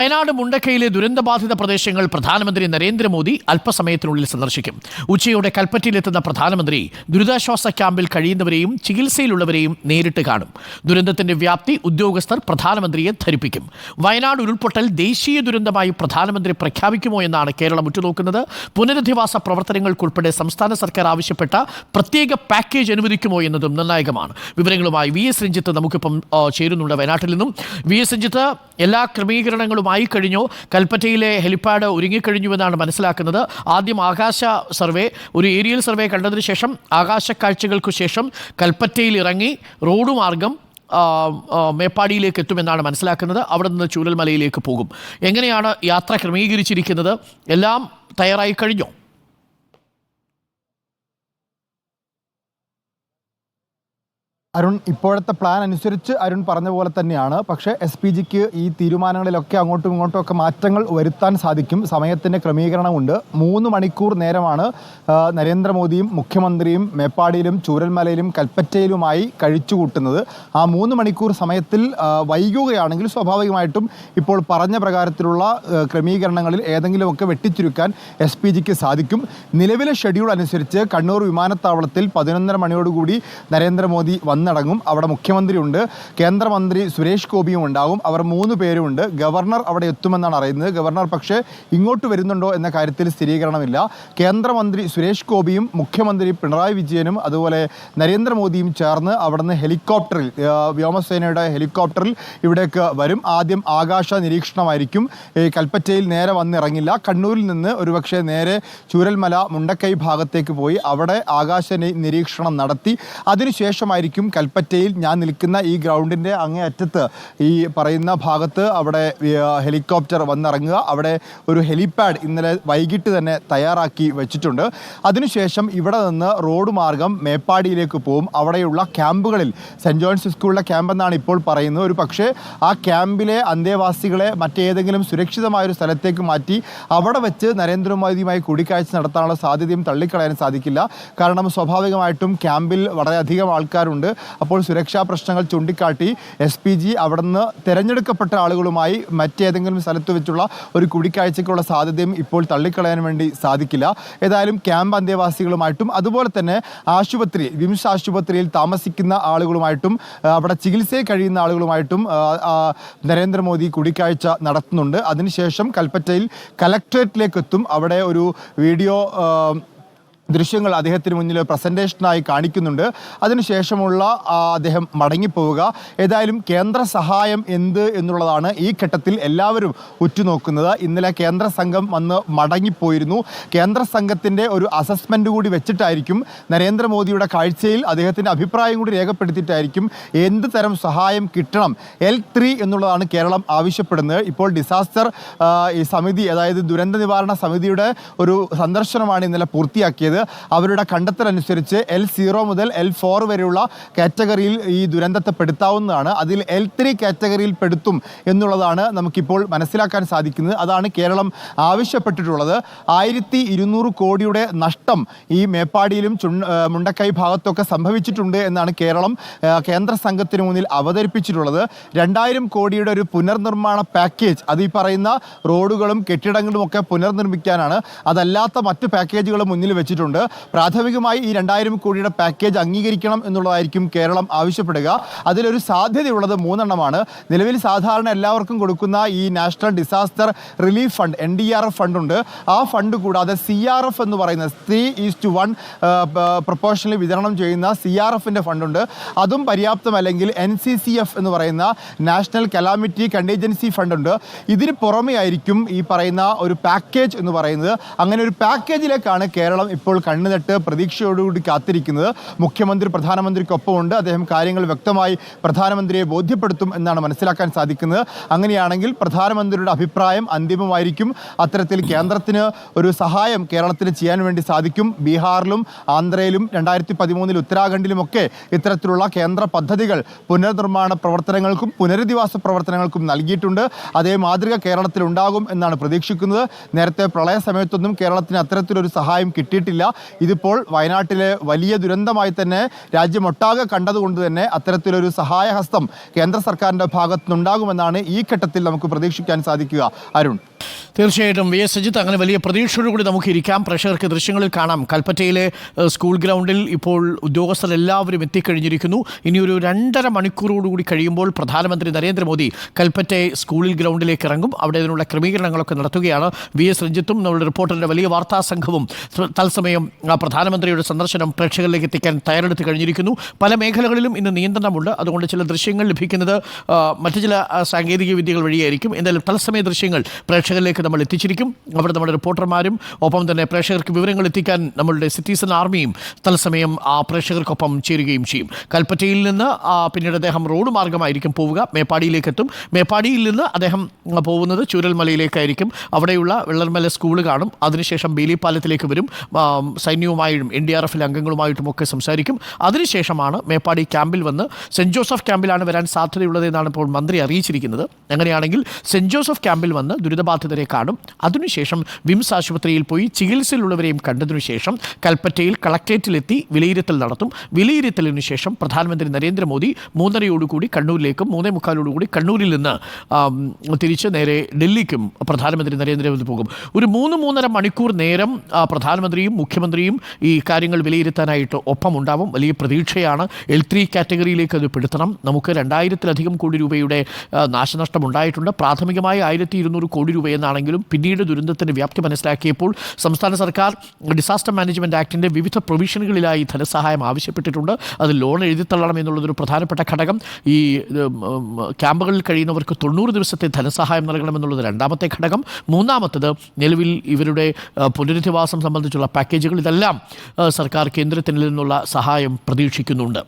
വയനാട് മുണ്ടക്കയിലെ ദുരന്തബാധിത പ്രദേശങ്ങൾ പ്രധാനമന്ത്രി നരേന്ദ്രമോദി അല്പസമയത്തിനുള്ളിൽ സന്ദർശിക്കും. ഉച്ചയോടെ കൽപ്പറ്റയിലെത്തുന്ന പ്രധാനമന്ത്രി ദുരിതാശ്വാസ ക്യാമ്പിൽ കഴിയുന്നവരെയും ചികിത്സയിലുള്ളവരെയും നേരിട്ട് കാണും. ദുരന്തത്തിന്റെ വ്യാപ്തി ഉദ്യോഗസ്ഥർ പ്രധാനമന്ത്രിയെ ധരിപ്പിക്കും. വയനാട് ഉരുൾപൊട്ടൽ ദേശീയ ദുരന്തമായി പ്രധാനമന്ത്രി പ്രഖ്യാപിക്കുമോ എന്നാണ് കേരളം ഉറ്റുനോക്കുന്നത്. പുനരധിവാസ പ്രവർത്തനങ്ങൾക്കുൾപ്പെടെ സംസ്ഥാന സർക്കാർ ആവശ്യപ്പെട്ട പ്രത്യേക പാക്കേജ് അനുവദിക്കുമോ എന്നതും നിർണായകമാണ്. വിവരങ്ങളുമായി വി എസ് രഞ്ജിത്ത് നമുക്കിപ്പം ചേരുന്നുണ്ട് വയനാട്ടിൽ നിന്നും. വി എസ് രഞ്ജിത്ത് എല്ലാ ക്രമീകരണങ്ങളുമായി കഴിഞ്ഞോ. കൽപ്പറ്റയിലെ ഹെലിപ്പാഡ് ഒരുങ്ങിക്കഴിഞ്ഞുവെന്നാണ് മനസ്സിലാക്കുന്നത്. ആദ്യം ആകാശ സർവേ ഒരു ഏരിയൽ സർവേ കണ്ടതിന് ശേഷം ആകാശ കാഴ്ചകൾക്കു ശേഷം കൽപ്പറ്റയിൽ ഇറങ്ങി റോഡ് മാർഗം മേപ്പാടിയിലേക്ക് എത്തുമെന്നാണ് മനസ്സിലാക്കുന്നത്. അവിടെ നിന്ന് ചൂരൽമലയിലേക്ക് പോകും. എങ്ങനെയാണ് യാത്ര ക്രമീകരിച്ചിരിക്കുന്നത്? എല്ലാം തയ്യാറായി കഴിഞ്ഞോ? അരുൺ ഇപ്പോഴത്തെ പ്ലാൻ അനുസരിച്ച് അരുൺ പറഞ്ഞ പോലെ തന്നെയാണ്. പക്ഷേ എസ് പി ജിക്ക് ഈ തീരുമാനങ്ങളിലൊക്കെ അങ്ങോട്ടും ഇങ്ങോട്ടും ഒക്കെ മാറ്റങ്ങൾ വരുത്താൻ സാധിക്കും. സമയത്തിന്റെ ക്രമീകരണമുണ്ട്. മൂന്ന് മണിക്കൂർ നേരമാണ് നരേന്ദ്രമോദിയും മുഖ്യമന്ത്രിയും മേപ്പാടിയിലും ചൂരൽമലയിലും കൽപ്പറ്റയിലുമായി കഴിച്ചുകൂട്ടുന്നത് ആ മൂന്ന് മണിക്കൂർ സമയത്തിൽ വൈകുകയാണെങ്കിൽ സ്വാഭാവികമായിട്ടും ഇപ്പോൾ പറഞ്ഞ പ്രകാരത്തിലുള്ള ക്രമീകരണങ്ങളിൽ ഏതെങ്കിലുമൊക്കെ വെട്ടിച്ചുരുക്കാൻ എസ് പി ജിക്ക് സാധിക്കും. നിലവിലെ ഷെഡ്യൂൾ അനുസരിച്ച് കണ്ണൂർ വിമാനത്താവളത്തിൽ പതിനൊന്നര മണിയോടുകൂടി നരേന്ദ്രമോദി വന്നടങ്ങും. അവിടെ മുഖ്യമന്ത്രിയുണ്ട്. കേന്ദ്രമന്ത്രി സുരേഷ് ഗോപിയും ഉണ്ടാകും അവർ മൂന്ന് പേരുമുണ്ട്. ഗവർണർ അവിടെ എത്തുമെന്നാണ് അറിയുന്നത്. ഗവർണർ പക്ഷേ ഇങ്ങോട്ട് വരുന്നുണ്ടോ എന്ന കാര്യത്തിൽ സ്ഥിരീകരണമില്ല. കേന്ദ്രമന്ത്രി സുരേഷ് ഗോപിയും മുഖ്യമന്ത്രി പിണറായി വിജയനും അതുപോലെ നരേന്ദ്രമോദിയും ചേർന്ന് അവിടുന്ന് ഹെലികോപ്റ്ററിൽ വ്യോമസേനയുടെ ഹെലികോപ്റ്ററിൽ ഇവിടേക്ക് വരും. ആദ്യം ആകാശ നിരീക്ഷണമായിരിക്കും. കൽപ്പറ്റയിൽ നേരെ വന്നിറങ്ങില്ല. കണ്ണൂരിൽ നിന്ന് ഒരുപക്ഷെ നേരെ ചൂരൽമല മുണ്ടക്കൈ ഭാഗത്തേക്ക് പോയി അവിടെ ആകാശ നിരീക്ഷണം നടത്തി. അതിനുശേഷമായിരിക്കും കൽപ്പറ്റയിൽ ഞാൻ നിൽക്കുന്ന ഈ ഗ്രൗണ്ടിന്റെ അങ്ങേ അറ്റത്ത് ഈ പറയുന്ന ഭാഗത്ത് അവിടെ ഹെലികോപ്റ്റർ വന്നിറങ്ങുക. അവിടെ ഒരു ഹെലിപാഡ് ഇന്നലെ വൈകിട്ട് തന്നെ തയ്യാറാക്കി വെച്ചിട്ടുണ്ട്. അതിനുശേഷം ഇവിടെ നിന്ന് റോഡ് മാർഗം മേപ്പാടിയിലേക്ക് പോകും. അവിടെയുള്ള ക്യാമ്പുകളിൽ സെന്റ് ജോൺസ് സ്കൂളിലെ ക്യാമ്പ് എന്നാണ് ഇപ്പോൾ പറയുന്നത്. ഒരു പക്ഷേ ആ ക്യാമ്പിലെ അന്തേവാസികളെ മറ്റേതെങ്കിലും സുരക്ഷിതമായൊരു സ്ഥലത്തേക്ക് മാറ്റി അവിടെ വെച്ച് നരേന്ദ്രമോദിയുമായി കൂടിക്കാഴ്ച നടത്താനുള്ള സാധ്യതയും തള്ളിക്കളയാൻ സാധിക്കില്ല. കാരണം സ്വാഭാവികമായിട്ടും ക്യാമ്പിൽ വളരെയധികം ആൾക്കാരുണ്ട്. അപ്പോൾ സുരക്ഷാ പ്രശ്നങ്ങൾ ചൂണ്ടിക്കാട്ടി എസ് പി ജി അവിടുന്ന് തിരഞ്ഞെടുക്കപ്പെട്ട ആളുകളുമായി മറ്റേതെങ്കിലും സ്ഥലത്ത് വെച്ചുള്ള ഒരു കൂടിക്കാഴ്ചയ്ക്കുള്ള സാധ്യതയും ഇപ്പോൾ തള്ളിക്കളയാൻ വേണ്ടി സാധിക്കില്ല. ഏതായാലും ക്യാമ്പ് അന്തേവാസികളുമായിട്ടും അതുപോലെ തന്നെ ആശുപത്രി വിംസ് ആശുപത്രിയിൽ താമസിക്കുന്ന ആളുകളുമായിട്ടും അവിടെ ചികിത്സയിൽ കഴിയുന്ന ആളുകളുമായിട്ടും നരേന്ദ്രമോദി കൂടിക്കാഴ്ച നടത്തുന്നുണ്ട്. അതിനുശേഷം കൽപ്പറ്റയിൽ കലക്ട്രേറ്റിലേക്ക് എത്തും അവിടെ ഒരു വീഡിയോ ദൃശ്യങ്ങൾ അദ്ദേഹത്തിന് മുന്നിൽ പ്രസന്റേഷനായി കാണിക്കുന്നുണ്ട്. അതിനുശേഷമുള്ള അദ്ദേഹം മടങ്ങിപ്പോവുക. ഏതായാലും കേന്ദ്ര സഹായം എന്ത് എന്നുള്ളതാണ് ഈ ഘട്ടത്തിൽ എല്ലാവരും ഉറ്റുനോക്കുന്നത്. ഇന്നലെ കേന്ദ്ര സംഘം വന്ന് മടങ്ങിപ്പോയിരുന്നു. കേന്ദ്ര സംഘത്തിന്റെ ഒരു അസസ്മെന്റ് കൂടി വെച്ചിട്ടായിരിക്കും നരേന്ദ്രമോദിയുടെ കാഴ്ചയിൽ അദ്ദേഹത്തിന്റെ അഭിപ്രായം കൂടി രേഖപ്പെടുത്തിയിട്ടായിരിക്കും എന്ത് തരം സഹായം കിട്ടണം. എൽ ത്രീ എന്നുള്ളതാണ് കേരളം ആവശ്യപ്പെടുന്നത്. ഇപ്പോൾ ഡിസാസ്റ്റർ ഈ സമിതി അതായത് ദുരന്ത നിവാരണ സമിതിയുടെ ഒരു സന്ദർശനമാണ് ഇന്നലെ പൂർത്തിയാക്കിയത്. അവരുടെ കണ്ടെത്തലനുസരിച്ച് എൽ സീറോ മുതൽ എൽ ഫോർ വരെയുള്ള കാറ്റഗറിയിൽ ഈ ദുരന്തത്തെ പെടുത്താവുന്നതാണ്. അതിൽ എൽ ത്രീ കാറ്റഗറിയിൽ പെടുത്തും എന്നുള്ളതാണ് നമുക്കിപ്പോൾ മനസ്സിലാക്കാൻ സാധിക്കുന്നത്. അതാണ് കേരളം ആവശ്യപ്പെട്ടിട്ടുള്ളത്. ആയിരത്തി ഇരുന്നൂറ് കോടിയുടെ നഷ്ടം ഈ മേപ്പാടിയിലും ചു മുണ്ടക്കൈ ഭാഗത്തൊക്കെ സംഭവിച്ചിട്ടുണ്ട് എന്നാണ് കേരളം കേന്ദ്ര സംഘത്തിന് മുന്നിൽ അവതരിപ്പിച്ചിട്ടുള്ളത്. രണ്ടായിരം കോടിയുടെ ഒരു പുനർനിർമ്മാണ പാക്കേജ് അത് ഈ പറയുന്ന റോഡുകളും കെട്ടിടങ്ങളും ഒക്കെ പുനർനിർമ്മിക്കാനാണ്. അതല്ലാത്ത മറ്റു പാക്കേജുകളും മുന്നിൽ വെച്ചിട്ടുണ്ട്. പ്രാഥമികമായി ഈ രണ്ടായിരം കോടിയുടെ പാക്കേജ് അംഗീകരിക്കണം എന്നുള്ളതായിരിക്കും കേരളം ആവശ്യപ്പെടുക. അതിലൊരു സാധ്യതയുള്ളത് മൂന്നെണ്ണമാണ്. നിലവിൽ സാധാരണ എല്ലാവർക്കും കൊടുക്കുന്ന ഈ national disaster relief fund N D R F ഫണ്ടുണ്ട് ആ ഫണ്ട് കൂടാതെ സി ആർ എഫ് എന്ന് പറയുന്ന ത്രീ ഈസ്റ്റ് വൺ പ്രൊപ്പോഷനിൽ വിതരണം ചെയ്യുന്ന സി ആർ എഫിന്റെ ഫണ്ടുണ്ട് അതും പര്യാപ്തമല്ലെങ്കിൽ എൻ സി സി എഫ് എന്ന് പറയുന്ന നാഷണൽ കലാമിറ്റി കണ്ടീജൻസി ഫണ്ടുണ്ട് ഇതിന് പുറമെ ആയിരിക്കും ഈ പറയുന്ന ഒരു പാക്കേജ് എന്ന് പറയുന്നത്. അങ്ങനെ ഒരു പാക്കേജിലേക്കാണ് കേരളം ഇപ്പോൾ കണ്ണുനട്ട് പ്രതീക്ഷയോടുകൂടി കാത്തിരിക്കുന്നത് മുഖ്യമന്ത്രി പ്രധാനമന്ത്രിക്കൊപ്പമുണ്ട് അദ്ദേഹം കാര്യങ്ങൾ വ്യക്തമായി പ്രധാനമന്ത്രിയെ ബോധ്യപ്പെടുത്തും എന്നാണ് മനസ്സിലാക്കാൻ സാധിക്കുന്നത്. അങ്ങനെയാണെങ്കിൽ പ്രധാനമന്ത്രിയുടെ അഭിപ്രായം അന്തിമമായിരിക്കും. അത്തരത്തിൽ കേന്ദ്രത്തിന് ഒരു സഹായം കേരളത്തിന് ചെയ്യാൻ വേണ്ടി സാധിക്കും. ബീഹാറിലും ആന്ധ്രയിലും രണ്ടായിരത്തി പതിമൂന്നിൽ ഉത്തരാഖണ്ഡിലുമൊക്കെ ഇത്തരത്തിലുള്ള കേന്ദ്ര പദ്ധതികൾ പുനർനിർമ്മാണ പ്രവർത്തനങ്ങൾക്കും പുനരധിവാസ പ്രവർത്തനങ്ങൾക്കും നൽകിയിട്ടുണ്ട്. അതേ മാതൃക കേരളത്തിൽ ഉണ്ടാകും എന്നാണ് പ്രതീക്ഷിക്കുന്നത്. നേരത്തെ പ്രളയ സമയത്തൊന്നും കേരളത്തിന് അത്തരത്തിലൊരു സഹായം കിട്ടിയിട്ടില്ല. സാധിക്കില്ല ഇതിപ്പോൾ വയനാട്ടിലെ വലിയ ദുരന്തമായി തന്നെ രാജ്യമൊട്ടാകെ കണ്ടതുകൊണ്ട് തന്നെ അത്തരത്തിലൊരു സഹായഹസ്തം കേന്ദ്ര സർക്കാരിന്റെ ഭാഗത്തുനിന്നുണ്ടാകുമെന്നാണ് ഈ ഘട്ടത്തിൽ നമുക്ക് പ്രതീക്ഷിക്കാൻ സാധിക്കുക. അരുൺ. തീർച്ചയായിട്ടും വി എസ് സജിത്ത് അങ്ങനെ വലിയ പ്രതീക്ഷയോടുകൂടി നമുക്ക് ഇരിക്കാം. പ്രേക്ഷകർക്ക് ദൃശ്യങ്ങളിൽ കാണാം. കൽപ്പറ്റയിലെ സ്കൂൾ ഗ്രൗണ്ടിൽ ഇപ്പോൾ ഉദ്യോഗസ്ഥരെല്ലാവരും എത്തിക്കഴിഞ്ഞിരിക്കുന്നു. ഇനിയൊരു രണ്ടര മണിക്കൂറോടുകൂടി കഴിയുമ്പോൾ പ്രധാനമന്ത്രി നരേന്ദ്രമോദി കൽപ്പറ്റ സ്കൂളിൽ ഗ്രൗണ്ടിലേക്ക് ഇറങ്ങും. അവിടെ അതിനുള്ള ക്രമീകരണങ്ങളൊക്കെ നടത്തുകയാണ് വി എസ് രഞ്ജിത്തും. നമ്മുടെ റിപ്പോർട്ടറിന്റെ വലിയ വാർത്താ സംഘവും തത്സമയം പ്രധാനമന്ത്രിയുടെ സന്ദർശനം പ്രേക്ഷകരിലേക്ക് എത്തിക്കാൻ തയ്യാറെടുത്ത് കഴിഞ്ഞിരിക്കുന്നു. പല മേഖലകളിലും ഇന്ന് നിയന്ത്രണമുണ്ട്. അതുകൊണ്ട് ചില ദൃശ്യങ്ങൾ ലഭിക്കുന്നത് മറ്റു ചില സാങ്കേതിക വിദ്യകൾ വഴിയായിരിക്കും. എന്തായാലും തത്സമയ ദൃശ്യങ്ങൾ പ്രേക്ഷകരിലേക്ക് നമ്മൾ എത്തിച്ചിരിക്കും അവിടെ നമ്മുടെ റിപ്പോർട്ടർമാരും ഒപ്പം തന്നെ പ്രേക്ഷകർക്ക് വിവരങ്ങൾ എത്തിക്കാൻ നമ്മളുടെ സിറ്റിസൺ ആർമിയും തത്സമയം ആ പ്രേക്ഷകർക്കൊപ്പം ചേരുകയും ചെയ്യും. കൽപ്പറ്റയിൽ നിന്ന് പിന്നീട് അദ്ദേഹം റോഡ് മാർഗമായിരിക്കും പോവുക. മേപ്പാടിയിലേക്ക് എത്തും മേപ്പാടിയിൽ നിന്ന് അദ്ദേഹം പോകുന്നത് ചൂരൽമലയിലേക്കായിരിക്കും. അവിടെയുള്ള വെള്ളർമല സ്കൂൾ കാണും. അതിനുശേഷം ബേലിപ്പാലത്തിലേക്ക് വരും. സൈന്യവുമായും എൻ ഡി ആർ എഫിലെ അംഗങ്ങളുമായിട്ടും ഒക്കെ സംസാരിക്കും. അതിനുശേഷമാണ് മേപ്പാടി ക്യാമ്പിൽ വന്ന് സെന്റ് ജോസഫ് ക്യാമ്പിലാണ് വരാൻ സാധ്യതയുള്ളതെന്നാണ് ഇപ്പോൾ മന്ത്രി അറിയിച്ചിരിക്കുന്നത്. അങ്ങനെയാണെങ്കിൽ സെന്റ് ജോസഫ് ക്യാമ്പിൽ വന്ന് ദുരിതബാധിതരെ കാണും അതിനുശേഷം വിംസ് ആശുപത്രിയിൽ പോയി ചികിത്സയിലുള്ളവരെയും കണ്ടതിനു ശേഷം കൽപ്പറ്റയിൽ കളക്ട്രേറ്റിലെത്തി വിലയിരുത്തൽ നടത്തും. വിലയിരുത്തലിനു ശേഷം പ്രധാനമന്ത്രി നരേന്ദ്രമോദി മൂന്നരയോടുകൂടി കണ്ണൂരിലേക്കും മൂന്നേ മുക്കാലോടുകൂടി കണ്ണൂരിൽ നിന്ന് തിരിച്ച് നേരെ ഡൽഹിക്കും പ്രധാനമന്ത്രി നരേന്ദ്രമോദി പോകും. ഒരു മൂന്ന് മൂന്നര മണിക്കൂർ നേരം പ്രധാനമന്ത്രിയും മുഖ്യമന്ത്രിയും ഈ കാര്യങ്ങൾ വിലയിരുത്താനായിട്ട് ഒപ്പമുണ്ടാവും. വലിയ പ്രതീക്ഷയാണ്. എൽ ത്രീ കാറ്റഗറിയിലേക്ക് അത് പെടുത്തണം. നമുക്ക് രണ്ടായിരത്തിലധികം കോടി രൂപയുടെ നാശനഷ്ടം ഉണ്ടായിട്ടുണ്ട് പ്രാഥമികമായി ആയിരത്തി ഇരുന്നൂറ് കോടി രൂപയെന്നാണെങ്കിലും പിന്നീട് ദുരന്തത്തിന്റെ വ്യാപ്തി മനസ്സിലാക്കിയപ്പോൾ സംസ്ഥാന സർക്കാർ ഡിസാസ്റ്റർ മാനേജ്മെന്റ് ആക്ടിന്റെ വിവിധ പ്രൊവിഷനുകളിലായി ധനസഹായം ആവശ്യപ്പെട്ടിട്ടുണ്ട്. അത് ലോൺ എഴുതിത്തള്ളണം എന്നുള്ളതൊരു പ്രധാനപ്പെട്ട ഘടകം. ഈ ക്യാമ്പുകളിൽ കഴിയുന്നവർക്ക് തൊണ്ണൂറ് ദിവസത്തെ ധനസഹായം നൽകണമെന്നുള്ളത് രണ്ടാമത്തെ ഘടകം. മൂന്നാമത്തത് നിലവിൽ ഇവരുടെ പുനരധിവാസം സംബന്ധിച്ചുള്ള പാക്കേജുകൾ ഇതെല്ലാം സർക്കാർ കേന്ദ്രത്തിൽ നിന്നുള്ള സഹായം പ്രതീക്ഷിക്കുന്നുണ്ട്.